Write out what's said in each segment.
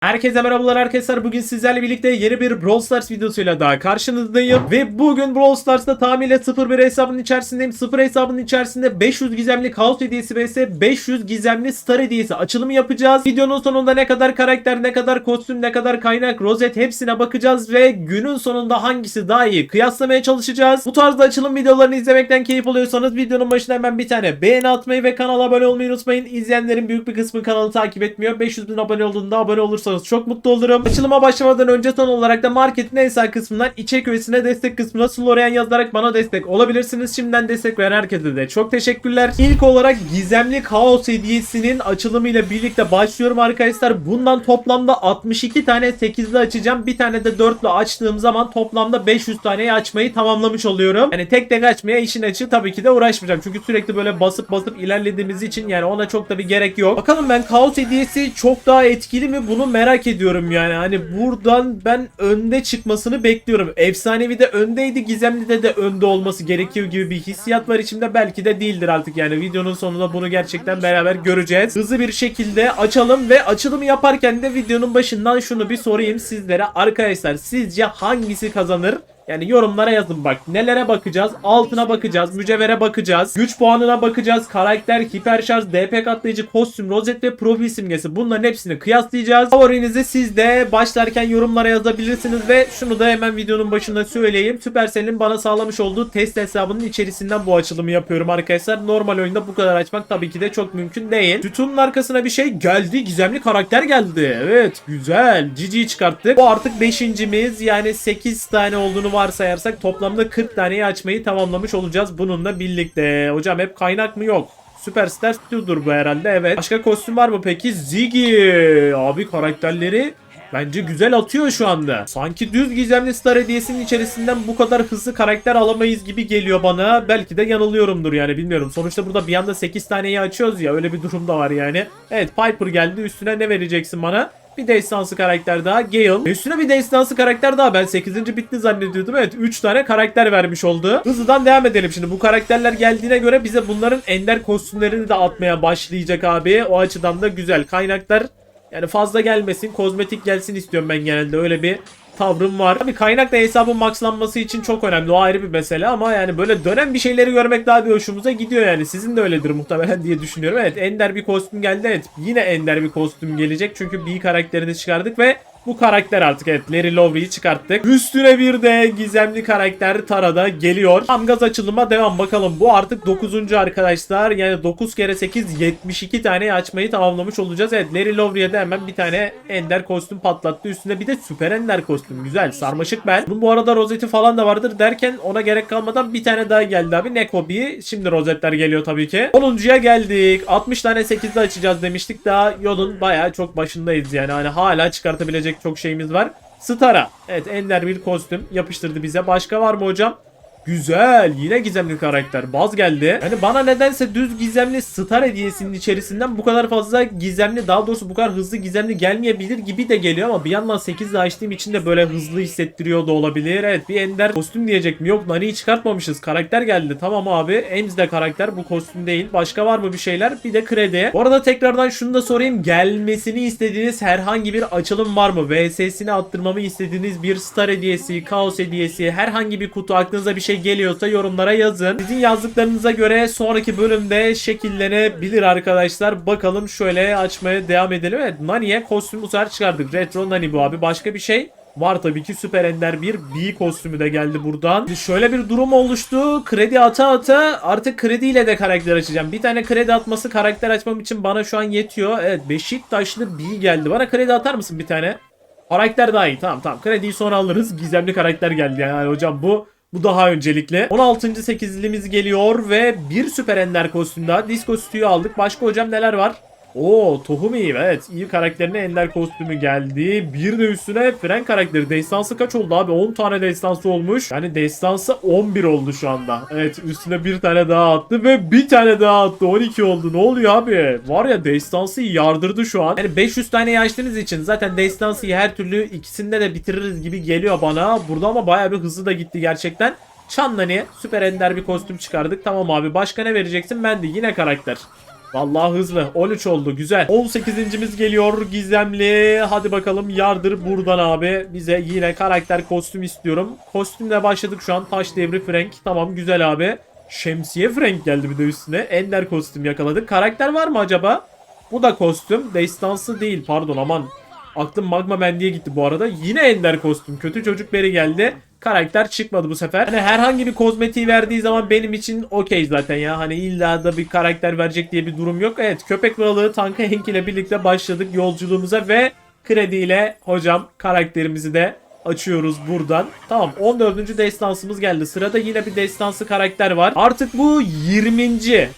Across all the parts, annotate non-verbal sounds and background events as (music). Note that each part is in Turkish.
Herkese merhabalar arkadaşlar. Bugün sizlerle birlikte yeni bir Brawl Stars videosuyla daha karşınızdayım. Ve bugün Brawl Stars'ta tamamıyla 01 hesabının içerisindeyim. 0 hesabının içerisinde 500 gizemli Kaos hediyesi vs 500 gizemli Star hediyesi açılımı yapacağız. Videonun sonunda ne kadar karakter, ne kadar kostüm, ne kadar kaynak, rozet hepsine bakacağız. Ve günün sonunda hangisi daha iyi kıyaslamaya çalışacağız. Bu tarzda açılım videolarını izlemekten keyif alıyorsanız videonun başına hemen bir tane beğeni atmayı ve kanala abone olmayı unutmayın. İzleyenlerin büyük bir kısmı kanalı takip etmiyor. 500 bin abone olduğunda abone olursanız çok mutlu olurum. Açılıma başlamadan önce son olarak da marketin en sağ kısmından içerik üyesine destek kısmına Slorian yazarak bana destek olabilirsiniz. Şimdiden destek veren herkese de çok teşekkürler. İlk olarak gizemli kaos hediyesinin açılımıyla birlikte başlıyorum arkadaşlar. Bundan toplamda 62 tane 8'li açacağım. Bir tane de 4'lü açtığım zaman toplamda 500 taneyi açmayı tamamlamış oluyorum. Yani tek tek açmaya işin açığı tabii ki de uğraşmayacağım. Çünkü sürekli böyle basıp basıp ilerlediğimiz için yani ona çok da bir gerek yok. Bakalım ben kaos hediyesi çok daha etkili mi bunu merak ediyorum yani. Hani buradan ben önde çıkmasını bekliyorum. Efsanevi de öndeydi. Gizemli de de önde olması gerekiyor gibi bir hissiyat var içimde. Belki de değildir artık yani. Videonun sonunda bunu gerçekten beraber göreceğiz. Hızlı bir şekilde açalım ve açılımı yaparken de videonun başından şunu bir sorayım sizlere. Arkadaşlar sizce hangisi kazanır? Yani yorumlara yazın bak. Nelere bakacağız? Altına bakacağız. Mücevhere bakacağız. Güç puanına bakacağız. Karakter, hiperşarj, DP katlayıcı, kostüm, rozet ve profil simgesi. Bunların hepsini kıyaslayacağız. Favorinizi siz de başlarken yorumlara yazabilirsiniz ve şunu da hemen videonun başında söyleyeyim. Supercell'in bana sağlamış olduğu test hesabının içerisinden bu açılımı yapıyorum arkadaşlar. Normal oyunda bu kadar açmak tabii ki de çok mümkün değil. Sütunun arkasına bir şey geldi. Gizemli karakter geldi. Evet güzel. Cici çıkarttık. Bu artık 5.miz yani 8 tane olduğunu varsayarsak toplamda 40 taneyi açmayı tamamlamış olacağız bununla birlikte. Hocam hep kaynak mı yok? Süperstar Stu'dur bu herhalde evet. Başka kostüm var mı peki? Ziggy. Abi karakterleri Bence güzel atıyor şu anda. Sanki düz gizemli star hediyesinin içerisinden bu kadar hızlı karakter alamayız gibi geliyor bana. Belki de yanılıyorumdur yani bilmiyorum. Sonuçta burada bir anda 8 taneyi açıyoruz ya öyle bir durum da var yani. Evet Piper geldi üstüne ne vereceksin bana? Bir destansı karakter daha Gale. Üstüne bir destansı karakter daha. Ben 8. bitti zannediyordum. Evet 3 tane karakter vermiş oldu. Hızlıdan devam edelim şimdi. Bu karakterler geldiğine göre bize bunların ender kostümlerini de atmaya başlayacak abi. O açıdan da güzel. Kaynaklar yani fazla gelmesin. Kozmetik gelsin istiyorum ben genelde. Öyle bir tavrım var. Tabii kaynak da hesabın maxlanması için çok önemli. O ayrı bir mesele ama yani böyle dönen bir şeyleri görmek daha bir hoşumuza gidiyor yani. Sizin de öyledir muhtemelen diye düşünüyorum. Evet ender bir kostüm geldi. Evet yine ender bir kostüm gelecek. Çünkü B karakterini çıkardık ve bu karakter artık evet Larry Lowry'i çıkarttık. Üstüne bir de gizemli karakter Tara'da geliyor. Tam gaz açılıma devam bakalım. Bu artık 9. arkadaşlar. Yani 9 kere 8 72 tane açmayı tamamlamış olacağız. Evet Larry Lowry'e de hemen bir tane ender kostüm patlattı. Üstüne bir de süper ender kostüm. Güzel sarmaşık ben. Bunun bu arada rozeti falan da vardır derken ona gerek kalmadan bir tane daha geldi abi. Nekobi. Şimdi rozetler geliyor tabii ki. 10.ya geldik. 60 tane 8'de açacağız demiştik. Daha yolun bayağı çok başındayız yani. Hani hala çıkartabilecek çok şeyimiz var. Stara. Evet ender bir kostüm yapıştırdı bize. Başka var mı hocam? Güzel. Yine gizemli karakter. Baz geldi. Yani bana nedense düz gizemli star hediyesinin içerisinden bu kadar fazla gizemli daha doğrusu bu kadar hızlı gizemli gelmeyebilir gibi de geliyor ama bir yandan 8 ile açtığım için de böyle hızlı hissettiriyor da olabilir. Evet bir ender kostüm diyecek mi? Yok Nani'yi çıkartmamışız. Karakter geldi. Tamam abi. Ems de karakter. Bu kostüm değil. Başka var mı bir şeyler? Bir de kredi. Bu arada tekrardan şunu da sorayım. Gelmesini istediğiniz herhangi bir açılım var mı? VS'sini attırmamı istediğiniz bir star hediyesi, kaos hediyesi, herhangi bir kutu aklınıza bir şey geliyorsa yorumlara yazın. Sizin yazdıklarınıza göre sonraki bölümde şekillenebilir arkadaşlar. Bakalım şöyle açmaya devam edelim. Evet Nani'ye kostüm bu çıkardık. Retro Nani bu abi. Başka bir şey Var tabii ki süper ender bir B kostümü de geldi buradan. Şöyle bir durum oluştu. Kredi ata ata artık krediyle de karakter açacağım. Bir tane kredi atması karakter açmam için bana şu an yetiyor. Evet Beşiktaşlı B geldi. Bana kredi atar mısın bir tane? Karakter daha iyi. Tamam tamam. Krediyi sonra alırız. Gizemli karakter geldi yani hocam bu bu daha öncelikle. 16. 8'limiz geliyor ve bir süper ender kostüm daha. Disco stüyü aldık. Başka hocam neler var? Oo tohum iyi evet. iyi karakterine ender kostümü geldi. Bir de üstüne fren karakteri. Destansı kaç oldu abi? 10 tane destansı olmuş. Yani destansı 11 oldu şu anda. Evet üstüne bir tane daha attı ve bir tane daha attı. 12 oldu. Ne oluyor abi? Var ya destansı yardırdı şu an. Yani 500 tane açtığınız için zaten destansıyı her türlü ikisinde de bitiririz gibi geliyor bana. Burada ama bayağı bir hızlı da gitti gerçekten. Çanlani süper ender bir kostüm çıkardık. Tamam abi başka ne vereceksin? Ben de yine karakter. Vallahi hızlı. 13 oldu. Güzel. 18.'imiz geliyor. Gizemli. Hadi bakalım yardır buradan abi. Bize yine karakter kostüm istiyorum. Kostümle başladık şu an. Taş devri Frank. Tamam güzel abi. Şemsiye Frank geldi bir de üstüne. Ender kostüm yakaladık. Karakter var mı acaba? Bu da kostüm. Destansı değil. Pardon aman. Aklım Magma Man diye gitti bu arada. Yine Ender kostüm. Kötü çocuk beri geldi. Karakter çıkmadı bu sefer. Hani herhangi bir kozmetiği verdiği zaman benim için okey zaten ya. Hani illa da bir karakter verecek diye bir durum yok. Evet köpek balığı Tanka Hank ile birlikte başladık yolculuğumuza ve krediyle hocam karakterimizi de açıyoruz buradan. Tamam 14. destansımız geldi. Sırada yine bir destansı karakter var. Artık bu 20.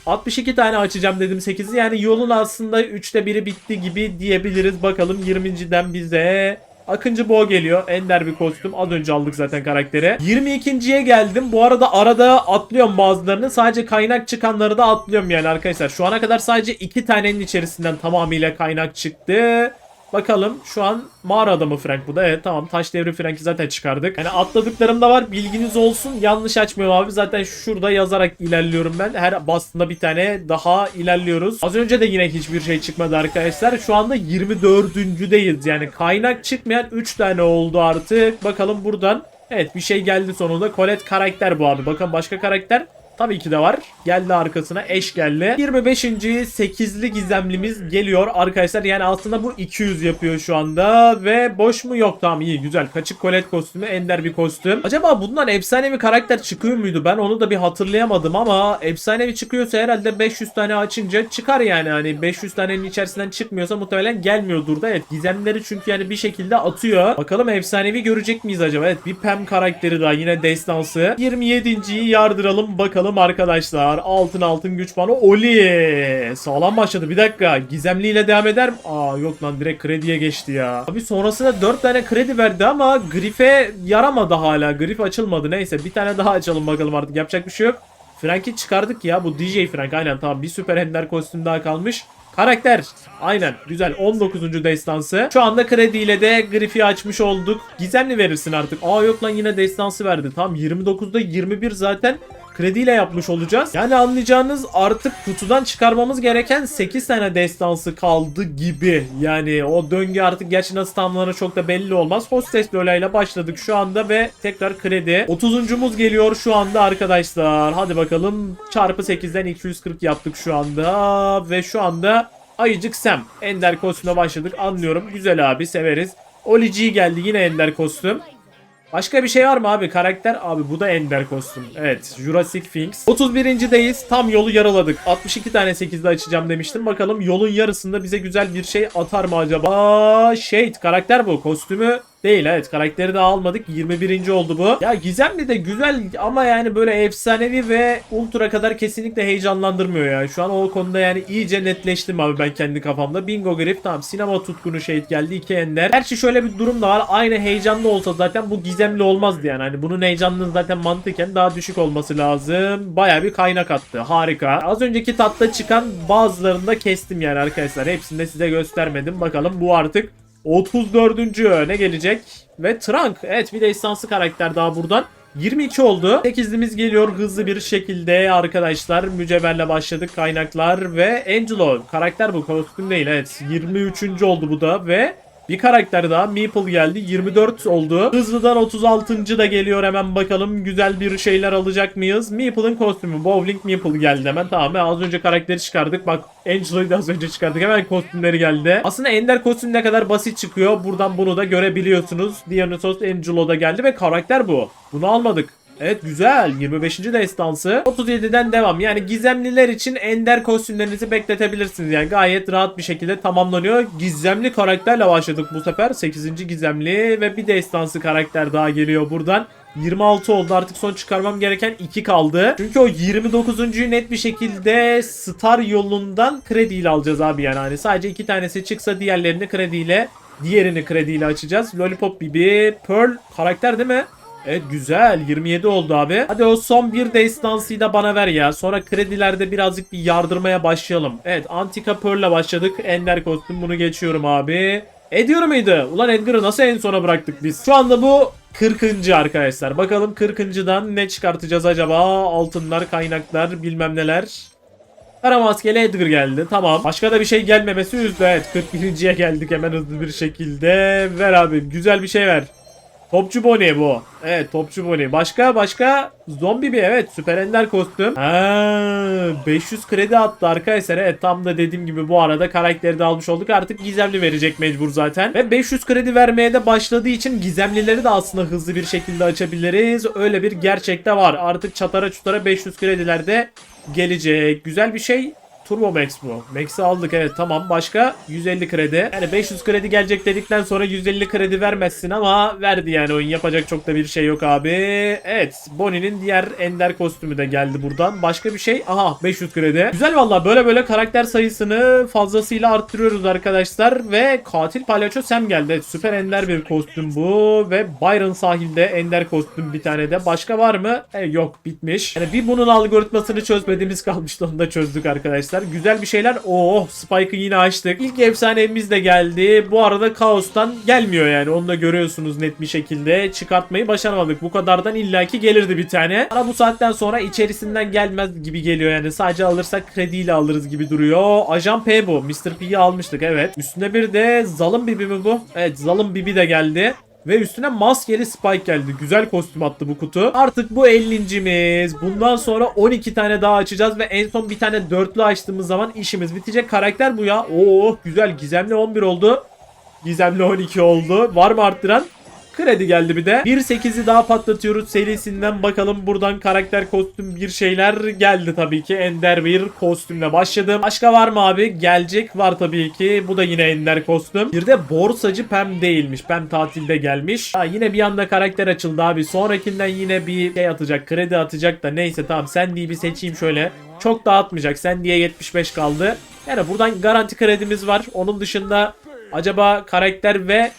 62 tane açacağım dedim 8'i. Yani yolun aslında 3'te 1'i bitti gibi diyebiliriz. Bakalım 20.den bize Akıncı Boğa geliyor. Ender bir kostüm. Az önce aldık zaten karakteri. 22.ye geldim. Bu arada arada atlıyorum bazılarını. Sadece kaynak çıkanları da atlıyorum yani arkadaşlar. Şu ana kadar sadece 2 tanenin içerisinden tamamıyla kaynak çıktı. Bakalım şu an mağara adamı Frank bu da. Evet tamam taş devri Frank'i zaten çıkardık. Yani atladıklarım da var bilginiz olsun. Yanlış açmıyorum abi. Zaten şurada yazarak ilerliyorum ben. Her bastığında bir tane daha ilerliyoruz. Az önce de yine hiçbir şey çıkmadı arkadaşlar. Şu anda 24.deyiz. Yani kaynak çıkmayan 3 tane oldu artık. Bakalım buradan. Evet bir şey geldi sonunda. Colette karakter bu abi. Bakın başka karakter Tabii ki de var. Geldi arkasına eş geldi. 25. 8'li gizemlimiz geliyor arkadaşlar. Yani aslında bu 200 yapıyor şu anda. Ve boş mu? Yok tamam iyi güzel. Kaçık kolet kostümü. Ender bir kostüm. Acaba bundan efsanevi karakter çıkıyor muydu? Ben onu da bir hatırlayamadım ama efsanevi çıkıyorsa herhalde 500 tane açınca çıkar yani. Hani 500 tanenin içerisinden çıkmıyorsa muhtemelen gelmiyordur da. Evet gizemleri çünkü yani bir şekilde atıyor. Bakalım efsanevi görecek miyiz acaba? Evet bir Pem karakteri daha yine destansı. 27.yi yardıralım bakalım arkadaşlar. Altın altın güç puanı. Oli. Sağlam başladı. Bir dakika. Gizemli ile devam eder mi? Aa yok lan direkt krediye geçti ya. Abi sonrasında 4 tane kredi verdi ama Griff'e yaramadı hala. Griff açılmadı. Neyse bir tane daha açalım bakalım artık. Yapacak bir şey yok. Frank'i çıkardık ya. Bu DJ Frank. Aynen tamam. Bir süper ender kostüm daha kalmış. Karakter. Aynen. Güzel. 19. destansı. Şu anda krediyle de Griff'i açmış olduk. Gizemli verirsin artık. Aa yok lan yine destansı verdi. Tamam 29'da 21 zaten krediyle yapmış olacağız. Yani anlayacağınız artık kutudan çıkarmamız gereken 8 tane destansı kaldı gibi. Yani o döngü artık gerçi nasıl tamamlanır çok da belli olmaz. Hostes Lola başladık şu anda ve tekrar kredi. 30'uncumuz geliyor şu anda arkadaşlar. Hadi bakalım çarpı 8'den 240 yaptık şu anda ve şu anda Ayıcık Sam. Ender kostüme başladık anlıyorum. Güzel abi severiz. Oli G geldi yine Ender kostüm. Başka bir şey var mı abi? Karakter abi bu da Ender kostüm. Evet Jurassic Finks. 31.deyiz. Tam yolu yaraladık. 62 tane 8'de açacağım demiştim. Bakalım yolun yarısında bize güzel bir şey atar mı acaba? Shade karakter bu. Kostümü Değil evet karakteri de almadık 21. oldu bu. Ya Gizemli de güzel ama yani böyle efsanevi ve ultra kadar kesinlikle heyecanlandırmıyor ya. Şu an o konuda yani iyice netleştim abi ben kendi kafamda. Bingo Grip tamam sinema tutkunu şehit geldi 2 ender. Gerçi şöyle bir durum da var aynı heyecanlı olsa zaten bu gizemli olmazdı yani. Hani bunun heyecanının zaten mantıken daha düşük olması lazım. Baya bir kaynak attı harika. Az önceki tatta çıkan bazılarını da kestim yani arkadaşlar. Hepsini de size göstermedim. Bakalım bu artık 34. ne gelecek? Ve Trunk. Evet bir de istanslı karakter daha buradan. 22 oldu. 8'limiz geliyor hızlı bir şekilde arkadaşlar. Mücevherle başladık kaynaklar ve Angelo. Karakter bu kostüm değil evet. 23. oldu bu da ve bir karakter daha Meeple geldi. 24 oldu. Hızlıdan 36. da geliyor hemen bakalım. Güzel bir şeyler alacak mıyız? Meeple'ın kostümü. Bowling Meeple geldi hemen. Tamam az önce karakteri çıkardık. Bak Angelo'yu da az önce çıkardık. Hemen kostümleri geldi. Aslında Ender kostüm ne kadar basit çıkıyor. Buradan bunu da görebiliyorsunuz. Dionysos Angelo da geldi ve karakter bu. Bunu almadık. Evet güzel. 25. destansı. 37'den devam. Yani gizemliler için ender kostümlerinizi bekletebilirsiniz. Yani gayet rahat bir şekilde tamamlanıyor. Gizemli karakterle başladık bu sefer. 8. gizemli ve bir destansı karakter daha geliyor buradan. 26 oldu artık son çıkarmam gereken 2 kaldı. Çünkü o 29.yu net bir şekilde Star yolundan krediyle alacağız abi yani. Hani sadece 2 tanesi çıksa diğerlerini krediyle diğerini krediyle açacağız. Lollipop Bibi, Pearl karakter değil mi? Evet güzel 27 oldu abi. Hadi o son bir destansıyı da bana ver ya. Sonra kredilerde birazcık bir yardırmaya başlayalım. Evet Antika Pearl'le başladık. Ender kostüm bunu geçiyorum abi. Ediyor muydu? Ulan Edgar'ı nasıl en sona bıraktık biz? Şu anda bu 40. arkadaşlar. Bakalım 40.dan ne çıkartacağız acaba? Altınlar, kaynaklar, bilmem neler. Kara maskeli Edgar geldi. Tamam. Başka da bir şey gelmemesi üzdü. Evet 41.ye geldik hemen hızlı bir şekilde. Ver abi. Güzel bir şey ver. Topçu Bonnie bu. Evet topçu Bonnie. Başka başka zombi bir evet süper ender kostüm. Ha, 500 kredi attı arkadaşlar. Evet tam da dediğim gibi bu arada karakteri de almış olduk. Artık gizemli verecek mecbur zaten. Ve 500 kredi vermeye de başladığı için gizemlileri de aslında hızlı bir şekilde açabiliriz. Öyle bir gerçekte var. Artık çatara çutara 500 krediler de gelecek. Güzel bir şey. Turbo Max bu. Max'i aldık evet tamam. Başka 150 kredi. Yani 500 kredi gelecek dedikten sonra 150 kredi vermezsin ama verdi yani oyun. Yapacak çok da bir şey yok abi. Evet. Bonnie'nin diğer ender kostümü de geldi buradan. Başka bir şey. Aha 500 kredi. Güzel valla böyle böyle karakter sayısını fazlasıyla arttırıyoruz arkadaşlar. Ve katil palyaço Sam geldi. Evet, süper ender bir kostüm bu. Ve Byron sahilde ender kostüm bir tane de. Başka var mı? E, yok bitmiş. Yani bir bunun algoritmasını çözmediğimiz kalmıştı. Onu da çözdük arkadaşlar. Güzel bir şeyler. Oh Spike'ı yine açtık. İlk efsanemiz de geldi. Bu arada Kaos'tan gelmiyor yani. Onu da görüyorsunuz net bir şekilde. Çıkartmayı başaramadık. Bu kadardan illaki gelirdi bir tane. Ama bu saatten sonra içerisinden gelmez gibi geliyor yani. Sadece alırsak krediyle alırız gibi duruyor. Ajan P bu. Mr. P'yi almıştık evet. Üstüne bir de Zalım Bibi mi bu? Evet Zalım Bibi de geldi. Ve üstüne maskeli Spike geldi. Güzel kostüm attı bu kutu. Artık bu 50.miz. Bundan sonra 12 tane daha açacağız ve en son bir tane dörtlü açtığımız zaman işimiz bitecek. Karakter bu ya. Oo güzel. Gizemli 11 oldu. Gizemli 12 oldu. Var mı arttıran? Kredi geldi bir de. 1.8'i daha patlatıyoruz serisinden. Bakalım buradan karakter kostüm bir şeyler geldi tabii ki. Ender bir kostümle başladım. Başka var mı abi? Gelecek var tabii ki. Bu da yine Ender kostüm. Bir de borsacı Pem değilmiş. Pem tatilde gelmiş. Ha, yine bir anda karakter açıldı abi. Sonrakinden yine bir şey atacak. Kredi atacak da neyse tamam. Sen diye bir seçeyim şöyle. Çok dağıtmayacak. Sen diye 75 kaldı. Yani buradan garanti kredimiz var. Onun dışında acaba karakter ve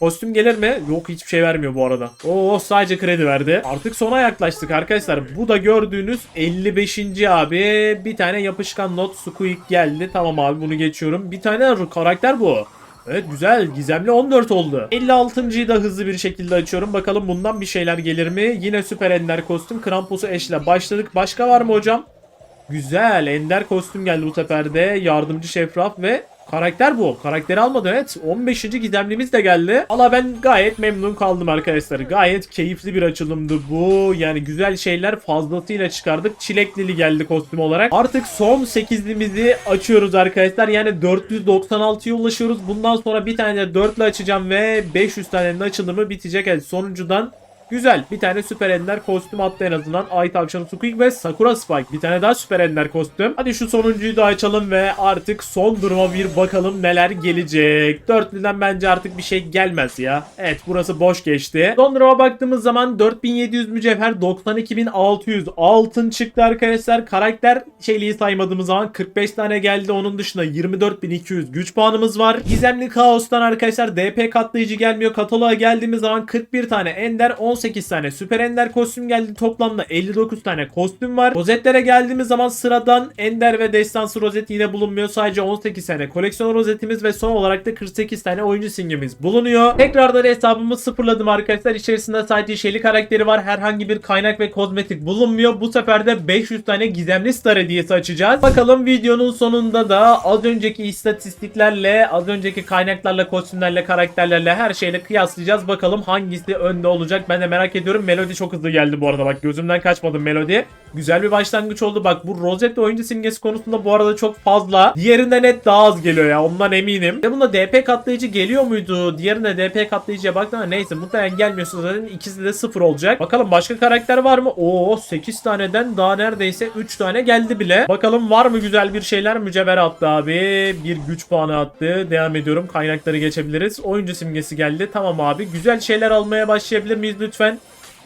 Kostüm gelir mi? Yok hiçbir şey vermiyor bu arada. Oo sadece kredi verdi. Artık sona yaklaştık arkadaşlar. Bu da gördüğünüz 55. abi. Bir tane yapışkan not Squeak geldi. Tamam abi bunu geçiyorum. Bir tane karakter bu. Evet güzel. Gizemli 14 oldu. 56.yı da hızlı bir şekilde açıyorum. Bakalım bundan bir şeyler gelir mi? Yine süper ender kostüm. Krampus'u eşle başladık. Başka var mı hocam? Güzel. Ender kostüm geldi bu sefer. Yardımcı şeffaf ve Karakter bu. Karakteri almadı evet. 15. gizemlimiz de geldi. Valla ben gayet memnun kaldım arkadaşlar. Gayet keyifli bir açılımdı bu. Yani güzel şeyler fazlasıyla çıkardık. Çileklili geldi kostüm olarak. Artık son 8'limizi açıyoruz arkadaşlar. Yani 496'ya ulaşıyoruz. Bundan sonra bir tane de 4'lü açacağım ve 500 tanenin açılımı bitecek. Evet sonuncudan Güzel. Bir tane süper ender kostüm attı en azından. Ay tavşanı Squeak ve Sakura Spike. Bir tane daha süper ender kostüm. Hadi şu sonuncuyu da açalım ve artık son duruma bir bakalım neler gelecek. Dörtlüden bence artık bir şey gelmez ya. Evet burası boş geçti. Son duruma baktığımız zaman 4700 mücevher 92600 altın çıktı arkadaşlar. Karakter şeyliği saymadığımız zaman 45 tane geldi. Onun dışında 24200 güç puanımız var. Gizemli kaostan arkadaşlar DP katlayıcı gelmiyor. Kataloğa geldiğimiz zaman 41 tane ender 18 tane süper ender kostüm geldi. Toplamda 59 tane kostüm var. Rozetlere geldiğimiz zaman sıradan ender ve destansı rozet yine bulunmuyor. Sadece 18 tane koleksiyon rozetimiz ve son olarak da 48 tane oyuncu simgemiz bulunuyor. Tekrardan hesabımı sıfırladım arkadaşlar. İçerisinde sadece Shelly karakteri var. Herhangi bir kaynak ve kozmetik bulunmuyor. Bu sefer de 500 tane gizemli star hediyesi açacağız. Bakalım videonun sonunda da az önceki istatistiklerle, az önceki kaynaklarla, kostümlerle, karakterlerle her şeyle kıyaslayacağız. Bakalım hangisi önde olacak. Ben de merak ediyorum. Melody çok hızlı geldi bu arada. Bak gözümden kaçmadı Melody. Güzel bir başlangıç oldu. Bak bu rozet oyuncu simgesi konusunda bu arada çok fazla. Diğerinde net daha az geliyor ya. Ondan eminim. Ve bunda DP katlayıcı geliyor muydu? Diğerinde DP katlayıcıya baktım ama neyse muhtemelen gelmiyorsa zaten ikisi de sıfır olacak. Bakalım başka karakter var mı? Oo 8 taneden daha neredeyse 3 tane geldi bile. Bakalım var mı güzel bir şeyler? Mücevher attı abi. Bir güç puanı attı. Devam ediyorum. Kaynakları geçebiliriz. Oyuncu simgesi geldi. Tamam abi. Güzel şeyler almaya başlayabilir miyiz lütfen?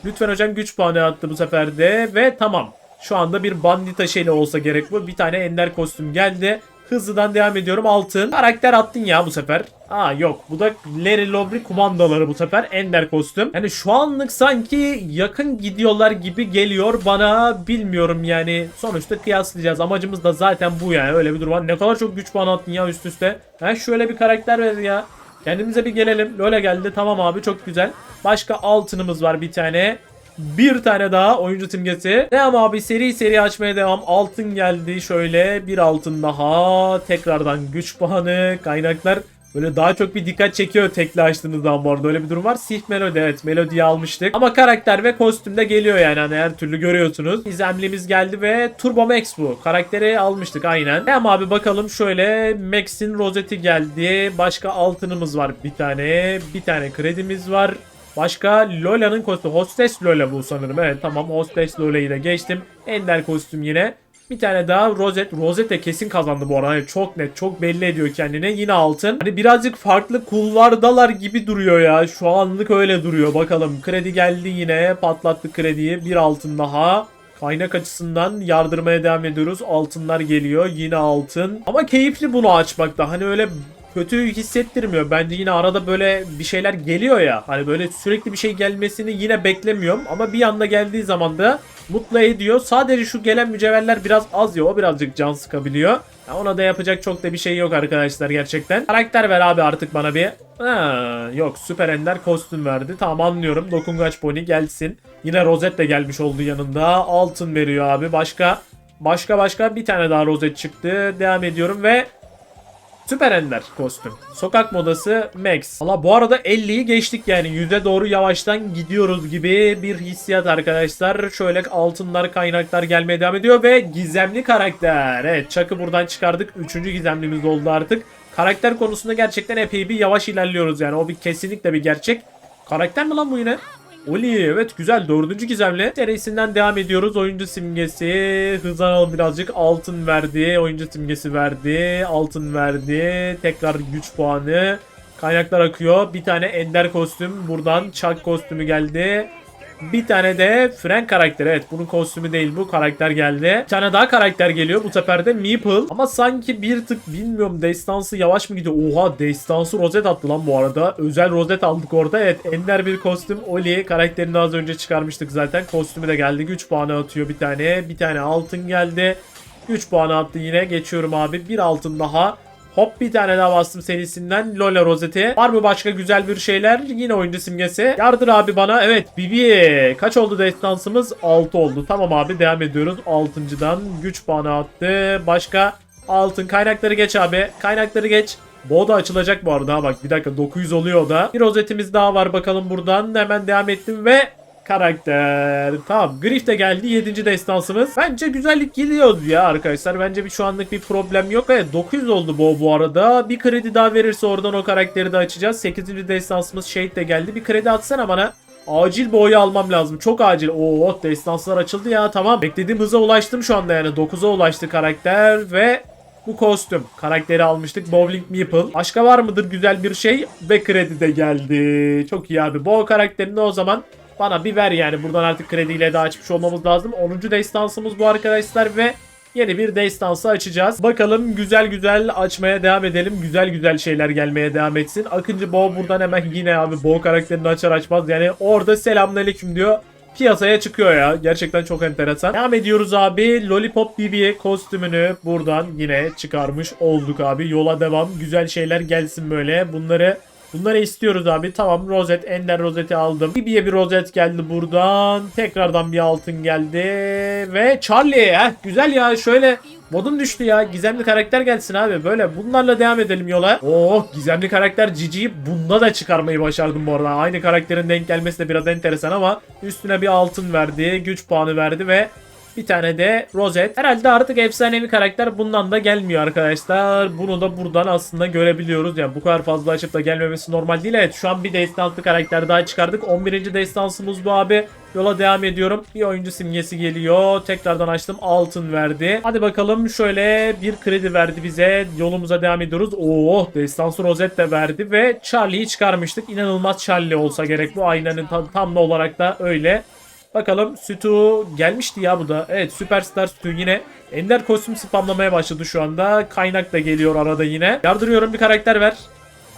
Lütfen hocam güç puanı attı bu sefer de. Ve tamam. Şu anda bir bandita şeyle olsa gerek bu. Bir tane ender kostüm geldi. Hızlıdan devam ediyorum. Altın. Karakter attın ya bu sefer. Aa yok. Bu da Larry Lobry kumandaları bu sefer. Ender kostüm. Yani şu anlık sanki yakın gidiyorlar gibi geliyor bana. Bilmiyorum yani. Sonuçta kıyaslayacağız. Amacımız da zaten bu yani. Öyle bir durum var. Ne kadar çok güç puanı attın ya üst üste. Ha şöyle bir karakter ver ya. Kendimize bir gelelim. Lole geldi. Tamam abi çok güzel. Başka altınımız var bir tane. Bir tane daha oyuncu simgesi. Devam abi seri seri açmaya devam. Altın geldi şöyle. Bir altın daha. Tekrardan güç puanı. Kaynaklar Böyle daha çok bir dikkat çekiyor tekli açtığınız zaman bu arada öyle bir durum var. Sif Melody evet Melody'yi almıştık. Ama karakter ve kostüm de geliyor yani hani her türlü görüyorsunuz. Gizemlimiz geldi ve Turbo Max bu. Karakteri almıştık aynen. Hem abi bakalım şöyle Max'in rozeti geldi. Başka altınımız var bir tane. Bir tane kredimiz var. Başka Lola'nın kostümü. Hostess Lola bu sanırım. Evet tamam Hostess Lola'yı da geçtim. Ender kostüm yine. Bir tane daha Rosette. Rosette de kesin kazandı bu arada. Hani çok net, çok belli ediyor kendini. Yine altın. Hani birazcık farklı kulvardalar gibi duruyor ya. Şu anlık öyle duruyor. Bakalım. Kredi geldi yine. Patlattı krediyi. Bir altın daha. Kaynak açısından yardırmaya devam ediyoruz. Altınlar geliyor. Yine altın. Ama keyifli bunu açmakta. Hani öyle kötü hissettirmiyor. Bence yine arada böyle bir şeyler geliyor ya. Hani böyle sürekli bir şey gelmesini yine beklemiyorum. Ama bir anda geldiği zaman da mutlu ediyor. Sadece şu gelen mücevherler biraz az ya. O birazcık can sıkabiliyor. Ya ona da yapacak çok da bir şey yok arkadaşlar gerçekten. Karakter ver abi artık bana bir. Ha, yok süper ender kostüm verdi. Tamam anlıyorum. Dokungaç pony gelsin. Yine rozet de gelmiş oldu yanında. Altın veriyor abi. Başka başka başka bir tane daha rozet çıktı. Devam ediyorum ve Süper Ender kostüm. Sokak modası Max. Valla bu arada 50'yi geçtik yani. Yüze doğru yavaştan gidiyoruz gibi bir hissiyat arkadaşlar. Şöyle altınlar kaynaklar gelmeye devam ediyor ve gizemli karakter. Evet Chuck'ı buradan çıkardık. Üçüncü gizemlimiz oldu artık. Karakter konusunda gerçekten epey bir yavaş ilerliyoruz yani. O bir kesinlikle bir gerçek. Karakter mi lan bu yine? Oli evet güzel. Dördüncü gizemli serisinden devam ediyoruz. Oyuncu simgesi hızlanalım birazcık altın verdi. Oyuncu simgesi verdi altın verdi. Tekrar güç puanı. Kaynaklar akıyor. Bir tane ender kostüm. Buradan çak kostümü geldi bir tane de Frank karakteri. Evet bunun kostümü değil bu. Karakter geldi. Bir tane daha karakter geliyor. Bu sefer de Meeple. Ama sanki bir tık bilmiyorum destansı yavaş mı gidiyor? Oha destansı rozet attı lan bu arada. Özel rozet aldık orada. Evet ender bir kostüm. Oli karakterini az önce çıkarmıştık zaten. Kostümü de geldi. Güç puanı atıyor bir tane. Bir tane altın geldi. 3 puanı attı yine. Geçiyorum abi. Bir altın daha. Hop bir tane daha bastım serisinden Lola rozeti. Var mı başka güzel bir şeyler? Yine oyuncu simgesi. Yardır abi bana. Evet Bibi. Kaç oldu destansımız? 6 oldu. Tamam abi devam ediyoruz. 6.dan güç puanı attı. Başka altın kaynakları geç abi. Kaynakları geç. Bu da açılacak bu arada. Bak bir dakika 900 oluyor da. Bir rozetimiz daha var bakalım buradan. Hemen devam ettim ve karakter. Tamam Griff de geldi 7. destansımız. Bence güzellik gidiyoruz ya arkadaşlar. Bence bir şu anlık bir problem yok. Evet 900 oldu bu bu arada. Bir kredi daha verirse oradan o karakteri de açacağız. 8. destansımız Shade de geldi. Bir kredi atsana bana. Acil boyu almam lazım. Çok acil. Oo destanslar açıldı ya tamam. Beklediğim hıza ulaştım şu anda yani. 9'a ulaştı karakter ve bu kostüm. Karakteri almıştık. Bowling Meeple. Başka var mıdır güzel bir şey? Ve kredi de geldi. Çok iyi abi. Bu karakterini o zaman bana bir ver yani. Buradan artık krediyle de açmış olmamız lazım. 10. destansımız bu arkadaşlar ve yeni bir destansı açacağız. Bakalım güzel güzel açmaya devam edelim. Güzel güzel şeyler gelmeye devam etsin. Akıncı Bo buradan hemen yine abi Bo karakterini açar açmaz. Yani orada selamünaleyküm diyor piyasaya çıkıyor ya. Gerçekten çok enteresan. Devam ediyoruz abi. Lollipop BB kostümünü buradan yine çıkarmış olduk abi. Yola devam. Güzel şeyler gelsin böyle. Bunları Bunları istiyoruz abi. Tamam rozet. Ender rozeti aldım. BB'ye bir rozet geldi buradan. Tekrardan bir altın geldi. Ve Charlie. Heh, güzel ya. Şöyle modum düştü ya. Gizemli karakter gelsin abi. Böyle bunlarla devam edelim yola. Oh gizemli karakter Cici'yi bunda da çıkarmayı başardım bu arada. Aynı karakterin denk gelmesi de biraz enteresan ama üstüne bir altın verdi. Güç puanı verdi ve bir tane de rozet. Herhalde artık efsanevi karakter bundan da gelmiyor arkadaşlar. Bunu da buradan aslında görebiliyoruz. Yani bu kadar fazla açıp da gelmemesi normal değil. Evet şu an bir destanslı karakter daha çıkardık. 11. destansımız bu abi. Yola devam ediyorum. Bir oyuncu simgesi geliyor. Tekrardan açtım. Altın verdi. Hadi bakalım şöyle bir kredi verdi bize. Yolumuza devam ediyoruz. Oo, destansı rozet de verdi ve Charlie'yi çıkarmıştık. İnanılmaz Charlie olsa gerek bu. Aynen tam, tam olarak da öyle. Bakalım Sütu gelmişti ya bu da. Evet Süperstar Sütu yine Ender kostüm spamlamaya başladı şu anda. Kaynak da geliyor arada yine. Yardırıyorum bir karakter ver.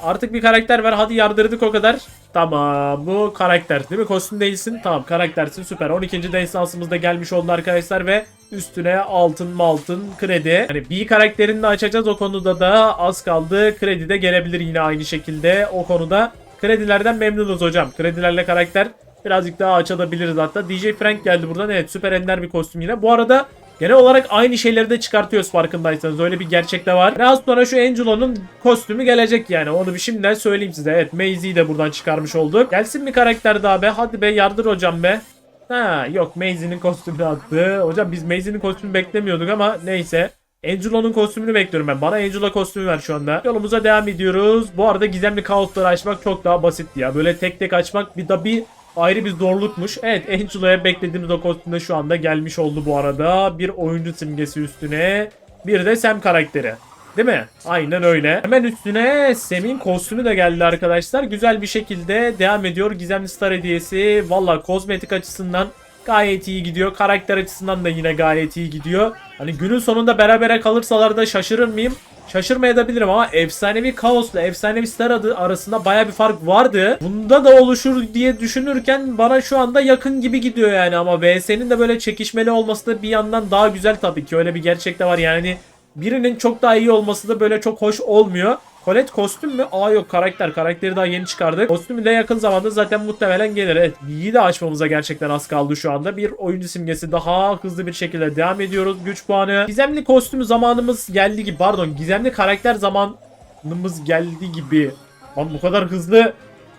Artık bir karakter ver. Hadi yardırdık o kadar. Tamam bu karakter değil mi? Kostüm değilsin. Tamam karaktersin süper. 12. destansımız da gelmiş oldu arkadaşlar ve üstüne altın maltın kredi. Hani bir karakterini de açacağız o konuda da az kaldı. Kredi de gelebilir yine aynı şekilde o konuda. Kredilerden memnunuz hocam. Kredilerle karakter Birazcık daha açabiliriz hatta. DJ Frank geldi buradan. Evet süper ender bir kostüm yine. Bu arada genel olarak aynı şeyleri de çıkartıyoruz farkındaysanız. Öyle bir gerçek de var. Biraz sonra şu Angelo'nun kostümü gelecek yani. Onu bir şimdiden söyleyeyim size. Evet Maisie'yi de buradan çıkarmış olduk. Gelsin bir karakter daha be. Hadi be yardır hocam be. Ha yok Maisie'nin kostümünü attı. Hocam biz Maisie'nin kostümünü beklemiyorduk ama neyse. Angelo'nun kostümünü bekliyorum ben. Bana Angelo kostümü ver şu anda. Yolumuza devam ediyoruz. Bu arada gizemli kaosları açmak çok daha basitti ya. Böyle tek tek açmak bir da bir ayrı bir zorlukmuş. Evet Angelo'ya beklediğimiz o kostüm de şu anda gelmiş oldu bu arada. Bir oyuncu simgesi üstüne. Bir de Sam karakteri. Değil mi? Aynen öyle. Hemen üstüne Sam'in kostümü de geldi arkadaşlar. Güzel bir şekilde devam ediyor. Gizemli Star hediyesi. Valla kozmetik açısından gayet iyi gidiyor. Karakter açısından da yine gayet iyi gidiyor. Hani günün sonunda berabere kalırsalar da şaşırır mıyım? Şaşırmayabilirim ama efsanevi kaosla efsanevi star adı arasında baya bir fark vardı. Bunda da oluşur diye düşünürken bana şu anda yakın gibi gidiyor yani ama VS'nin de böyle çekişmeli olması da bir yandan daha güzel tabii ki öyle bir gerçek de var yani birinin çok daha iyi olması da böyle çok hoş olmuyor. Colette kostüm mü? Aa yok karakter. Karakteri daha yeni çıkardık. Kostümü de yakın zamanda zaten muhtemelen gelir. Evet iyi de açmamıza gerçekten az kaldı şu anda. Bir oyuncu simgesi daha hızlı bir şekilde devam ediyoruz. Güç puanı. Gizemli kostüm zamanımız geldi gibi. Pardon gizemli karakter zamanımız geldi gibi. Lan bu kadar hızlı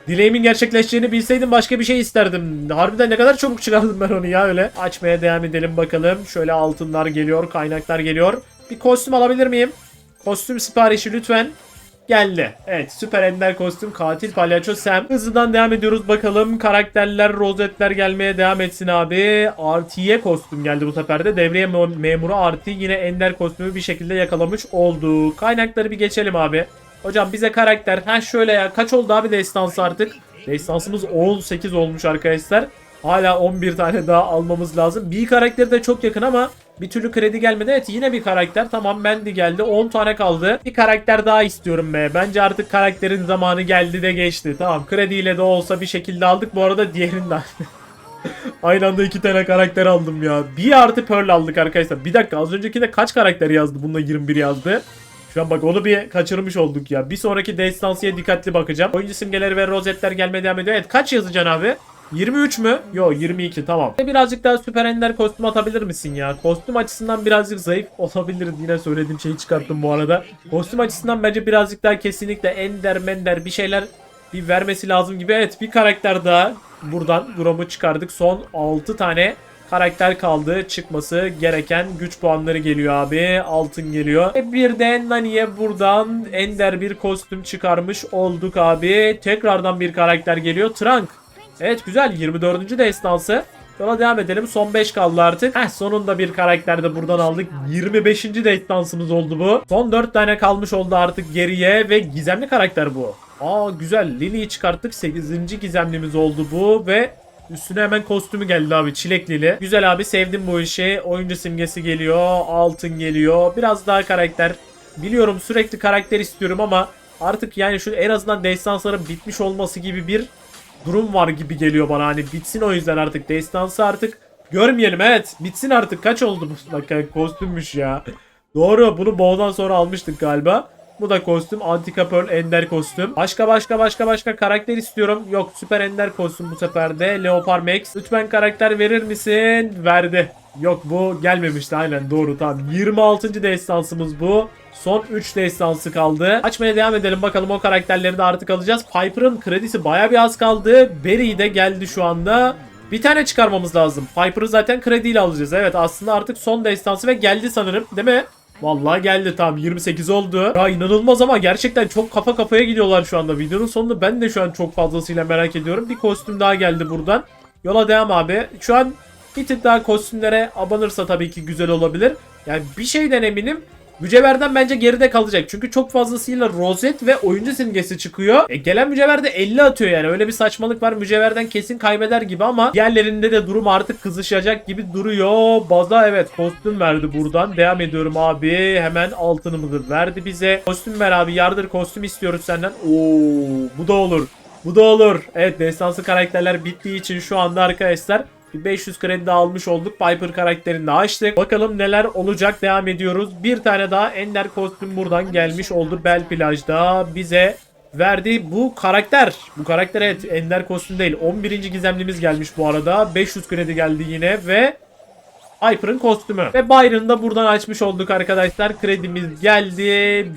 Dileğimin gerçekleşeceğini bilseydim başka bir şey isterdim. Harbiden ne kadar çabuk çıkardım ben onu ya öyle. Açmaya devam edelim bakalım. Şöyle altınlar geliyor, kaynaklar geliyor. Bir kostüm alabilir miyim? Kostüm siparişi lütfen. Geldi. Evet süper ender kostüm katil palyaço Sam. Hızlıdan devam ediyoruz bakalım. Karakterler rozetler gelmeye devam etsin abi. RT'ye kostüm geldi bu sefer de. Devriye mem- memuru RT yine ender kostümü bir şekilde yakalamış oldu. Kaynakları bir geçelim abi. Hocam bize karakter. Ha şöyle ya kaç oldu abi destansı artık? Destansımız 18 olmuş arkadaşlar. Hala 11 tane daha almamız lazım. Bir karakteri de çok yakın ama bir türlü kredi gelmedi. Evet yine bir karakter. Tamam Bendy geldi. 10 tane kaldı. Bir karakter daha istiyorum be. Bence artık karakterin zamanı geldi de geçti. Tamam krediyle de olsa bir şekilde aldık. Bu arada diğerinden. (laughs) Aynı anda iki tane karakter aldım ya. Bir artı Pearl aldık arkadaşlar. Bir dakika az öncekinde kaç karakter yazdı? Bunda 21 yazdı. Şu an bak onu bir kaçırmış olduk ya. Bir sonraki destansıya dikkatli bakacağım. Oyuncu simgeleri ve rozetler gelmeye devam ediyor. Evet kaç yazacaksın abi? 23 mü? Yo 22 tamam. Birazcık daha süper ender kostüm atabilir misin ya? Kostüm açısından birazcık zayıf (laughs) olabilir. Yine söylediğim şeyi çıkarttım bu arada. Kostüm açısından bence birazcık daha kesinlikle ender mender bir şeyler bir vermesi lazım gibi. Evet bir karakter daha buradan Grom'u çıkardık. Son 6 tane karakter kaldı. Çıkması gereken güç puanları geliyor abi. Altın geliyor. Ve bir de Nani'ye buradan ender bir kostüm çıkarmış olduk abi. Tekrardan bir karakter geliyor. Trunk. Evet güzel 24. destansı. Yola devam edelim. Son 5 kaldı artık. Heh sonunda bir karakter de buradan aldık. 25. destansımız oldu bu. Son 4 tane kalmış oldu artık geriye ve gizemli karakter bu. Aa güzel. Lily'yi çıkarttık. 8. gizemlimiz oldu bu ve Üstüne hemen kostümü geldi abi çileklili. Güzel abi sevdim bu işi. Oyuncu simgesi geliyor. Altın geliyor. Biraz daha karakter. Biliyorum sürekli karakter istiyorum ama artık yani şu en azından destansların bitmiş olması gibi bir durum var gibi geliyor bana. Hani bitsin o yüzden artık destansı artık görmeyelim. Evet bitsin artık. Kaç oldu bu dakika kostümmüş ya. Doğru bunu Bo'dan sonra almıştık galiba. Bu da kostüm. Antika Pearl Ender kostüm. Başka başka başka başka karakter istiyorum. Yok süper Ender kostüm bu sefer de. Leopard Max. Lütfen karakter verir misin? Verdi. Yok bu gelmemişti aynen doğru tamam. 26. destansımız bu. Son 3 destansı kaldı. Açmaya devam edelim bakalım o karakterleri de artık alacağız. Piper'ın kredisi baya bir az kaldı. Berry de geldi şu anda. Bir tane çıkarmamız lazım. Piper'ı zaten krediyle alacağız. Evet aslında artık son destansı ve geldi sanırım değil mi? Vallahi geldi tam 28 oldu. Ya inanılmaz ama gerçekten çok kafa kafaya gidiyorlar şu anda. Videonun sonunda ben de şu an çok fazlasıyla merak ediyorum. Bir kostüm daha geldi buradan. Yola devam abi. Şu an bir tık daha kostümlere abanırsa tabii ki güzel olabilir. Yani bir şeyden eminim. Mücevherden bence geride kalacak. Çünkü çok fazlasıyla rozet ve oyuncu simgesi çıkıyor. E, gelen mücevher de 50 atıyor yani. Öyle bir saçmalık var. Mücevherden kesin kaybeder gibi ama diğerlerinde de durum artık kızışacak gibi duruyor. Baza evet kostüm verdi buradan. Devam ediyorum abi. Hemen altınımızı verdi bize. Kostüm ver abi. Yardır kostüm istiyoruz senden. Oo bu da olur. Bu da olur. Evet destansı karakterler bittiği için şu anda arkadaşlar bir 500 kredi de almış olduk. Piper karakterini de açtık. Bakalım neler olacak. Devam ediyoruz. Bir tane daha Ender kostüm buradan gelmiş oldu. Bel plajda bize verdi. Bu karakter. Bu karakter evet ender kostüm değil. 11. gizemlimiz gelmiş bu arada. 500 kredi geldi yine ve Hyper'ın kostümü. Ve Byron'ı da buradan açmış olduk arkadaşlar. Kredimiz geldi.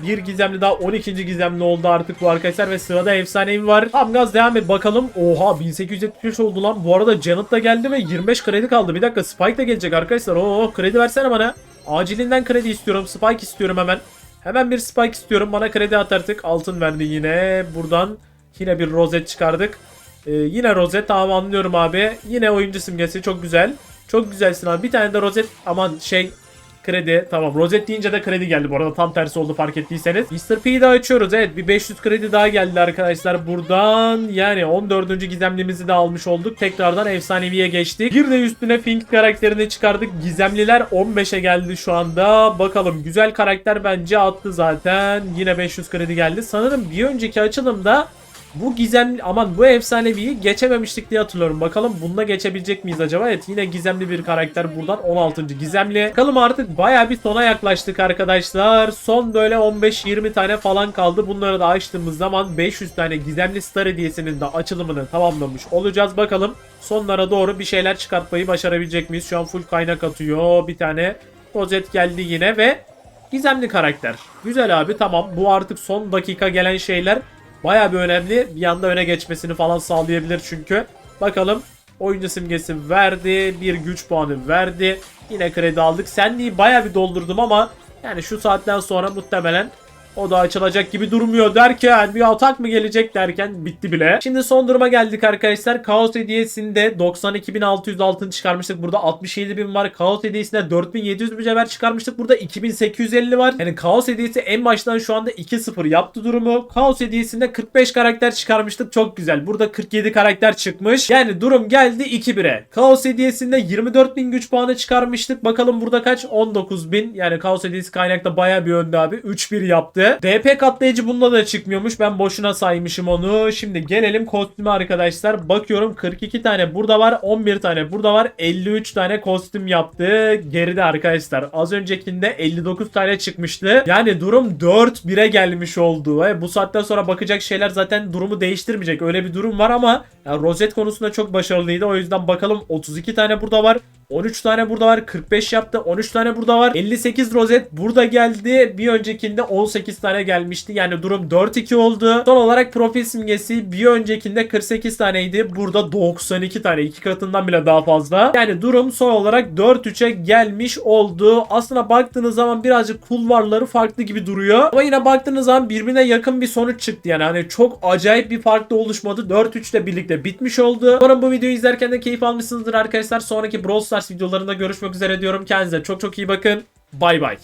Bir gizemli daha 12. gizemli oldu artık bu arkadaşlar. Ve sırada efsanevi var. Tam gaz devam et bakalım. Oha 1875 oldu lan. Bu arada Janet da geldi ve 25 kredi kaldı. Bir dakika Spike de gelecek arkadaşlar. Oo kredi versene bana. Acilinden kredi istiyorum. Spike istiyorum hemen. Hemen bir Spike istiyorum. Bana kredi at artık. Altın verdi yine. Buradan yine bir rozet çıkardık. Ee, yine rozet tamam anlıyorum abi. Yine oyuncu simgesi çok güzel. Çok güzelsin abi. Bir tane de rozet aman şey kredi. Tamam rozet deyince de kredi geldi bu arada. Tam tersi oldu fark ettiyseniz. Mr. P'yi de açıyoruz. Evet bir 500 kredi daha geldi arkadaşlar buradan. Yani 14. gizemlimizi de almış olduk. Tekrardan efsaneviye geçtik. Bir de üstüne Fink karakterini çıkardık. Gizemliler 15'e geldi şu anda. Bakalım güzel karakter bence attı zaten. Yine 500 kredi geldi. Sanırım bir önceki açılımda bu gizemli aman bu efsaneviyi geçememiştik diye hatırlıyorum. Bakalım bununla geçebilecek miyiz acaba? Evet yine gizemli bir karakter buradan 16. gizemli. Bakalım artık baya bir sona yaklaştık arkadaşlar. Son böyle 15-20 tane falan kaldı. Bunları da açtığımız zaman 500 tane gizemli star hediyesinin de açılımını tamamlamış olacağız. Bakalım sonlara doğru bir şeyler çıkartmayı başarabilecek miyiz? Şu an full kaynak atıyor. Bir tane rozet geldi yine ve Gizemli karakter. Güzel abi tamam. Bu artık son dakika gelen şeyler baya bir önemli. Bir anda öne geçmesini falan sağlayabilir çünkü. Bakalım oyuncu simgesi verdi. Bir güç puanı verdi. Yine kredi aldık. Senliği baya bir doldurdum ama yani şu saatten sonra muhtemelen o da açılacak gibi durmuyor derken bir atak mı gelecek derken bitti bile. Şimdi son duruma geldik arkadaşlar. Kaos hediyesinde 92.600 altın çıkarmıştık. Burada 67.000 var. Kaos hediyesinde 4.700 mücevher çıkarmıştık. Burada 2.850 var. Yani Kaos hediyesi en baştan şu anda 2-0 yaptı durumu. Kaos hediyesinde 45 karakter çıkarmıştık. Çok güzel. Burada 47 karakter çıkmış. Yani durum geldi 2-1'e. Kaos hediyesinde 24.000 güç puanı çıkarmıştık. Bakalım burada kaç? 19.000. Yani Kaos hediyesi kaynakta baya bir önde abi. 3-1 yaptı. DP katlayıcı bunda da çıkmıyormuş. Ben boşuna saymışım onu. Şimdi gelelim kostüme arkadaşlar. Bakıyorum 42 tane burada var. 11 tane burada var. 53 tane kostüm yaptı. Geride arkadaşlar. Az öncekinde 59 tane çıkmıştı. Yani durum 4-1'e gelmiş oldu. Ve bu saatten sonra bakacak şeyler zaten durumu değiştirmeyecek. Öyle bir durum var ama yani rozet konusunda çok başarılıydı. O yüzden bakalım 32 tane burada var. 13 tane burada var. 45 yaptı. 13 tane burada var. 58 rozet burada geldi. Bir öncekinde 18 tane gelmişti. Yani durum 4-2 oldu. Son olarak profil simgesi bir öncekinde 48 taneydi. Burada 92 tane. iki katından bile daha fazla. Yani durum son olarak 4-3'e gelmiş oldu. Aslında baktığınız zaman birazcık kulvarları farklı gibi duruyor. Ama yine baktığınız zaman birbirine yakın bir sonuç çıktı. Yani hani çok acayip bir fark da oluşmadı. 4-3 ile birlikte bitmiş oldu. Umarım bu videoyu izlerken de keyif almışsınızdır arkadaşlar. Sonraki Brawl Stars videolarında görüşmek üzere diyorum. Kendinize çok çok iyi bakın. Bay bay.